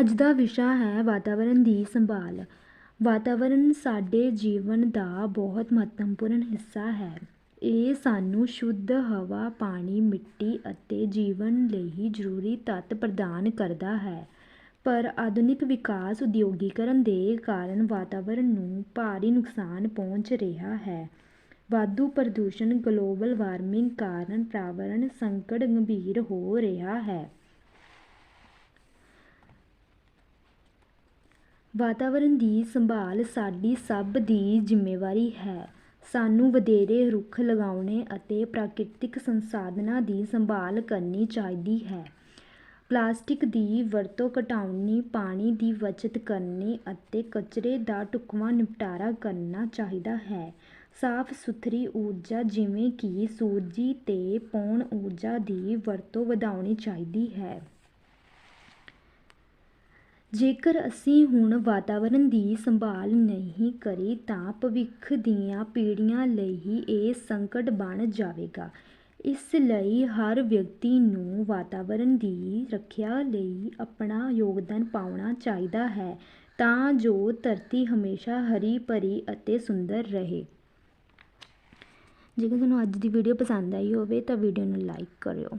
ਅੱਜ ਦਾ ਵਿਸ਼ਾ ਹੈ ਵਾਤਾਵਰਨ ਦੀ ਸੰਭਾਲ। ਵਾਤਾਵਰਨ ਸਾਡੇ ਜੀਵਨ ਦਾ ਬਹੁਤ ਮਹੱਤਵਪੂਰਨ ਹਿੱਸਾ ਹੈ। ਇਹ ਸਾਨੂੰ ਸ਼ੁੱਧ ਹਵਾ, ਪਾਣੀ, ਮਿੱਟੀ ਅਤੇ ਜੀਵਨ ਲਈ ਜ਼ਰੂਰੀ ਤੱਤ ਪ੍ਰਦਾਨ ਕਰਦਾ ਹੈ। ਪਰ ਆਧੁਨਿਕ ਵਿਕਾਸ ਉਦਯੋਗੀਕਰਨ ਦੇ ਕਾਰਨ ਵਾਤਾਵਰਨ ਨੂੰ ਭਾਰੀ ਨੁਕਸਾਨ ਪਹੁੰਚ ਰਿਹਾ ਹੈ। ਵਾਧੂ ਪ੍ਰਦੂਸ਼ਣ, ਗਲੋਬਲ ਵਾਰਮਿੰਗ ਕਾਰਨ ਪਰਿਆਵਰਣ ਸੰਕਟ ਗੰਭੀਰ ਹੋ ਰਿਹਾ ਹੈ। ਵਾਤਾਵਰਨ ਦੀ ਸੰਭਾਲ ਸਾਡੀ ਸਭ ਦੀ ਜ਼ਿੰਮੇਵਾਰੀ ਹੈ। ਸਾਨੂੰ ਵਧੇਰੇ ਰੁੱਖ ਲਗਾਉਣੇ ਅਤੇ ਪ੍ਰਾਕ੍ਰਿਤਿਕ ਸੰਸਾਧਨਾਂ ਦੀ ਸੰਭਾਲ ਕਰਨੀ ਚਾਹੀਦੀ ਹੈ। ਪਲਾਸਟਿਕ ਦੀ ਵਰਤੋਂ ਘਟਾਉਣੀ, ਪਾਣੀ ਦੀ ਬੱਚਤ ਕਰਨੀ ਅਤੇ ਕਚਰੇ ਦਾ ਢੁਕਵਾਂ ਨਿਪਟਾਰਾ ਕਰਨਾ ਚਾਹੀਦਾ ਹੈ। ਸਾਫ਼ ਸੁਥਰੀ ਊਰਜਾ ਜਿਵੇਂ ਕਿ ਸੂਰਜੀ ਅਤੇ ਪੌਣ ਊਰਜਾ ਦੀ ਵਰਤੋਂ ਵਧਾਉਣੀ ਚਾਹੀਦੀ ਹੈ। ਜੇਕਰ ਅਸੀਂ ਹੁਣ ਵਾਤਾਵਰਨ ਦੀ ਸੰਭਾਲ ਨਹੀਂ ਕਰੀ, ਤਾਂ ਭਵਿੱਖ ਦੀਆਂ ਪੀੜ੍ਹੀਆਂ ਲਈ ਇਹ ਸੰਕਟ ਬਣ ਜਾਵੇਗਾ। ਇਸ ਲਈ ਹਰ ਵਿਅਕਤੀ ਨੂੰ ਵਾਤਾਵਰਨ ਦੀ ਰੱਖਿਆ ਲਈ ਆਪਣਾ ਯੋਗਦਾਨ ਪਾਉਣਾ ਚਾਹੀਦਾ ਹੈ, ਤਾਂ ਜੋ ਧਰਤੀ ਹਮੇਸ਼ਾ ਹਰੀ, ਭਰੀ ਅਤੇ ਸੁੰਦਰ ਰਹੇ। ਜੇਕਰ ਤੁਹਾਨੂੰ ਅੱਜ ਦੀ ਵੀਡੀਓ ਪਸੰਦ ਆਈ ਹੋਵੇ, ਤਾਂ ਵੀਡੀਓ ਨੂੰ ਲਾਈਕ ਕਰਿਓ।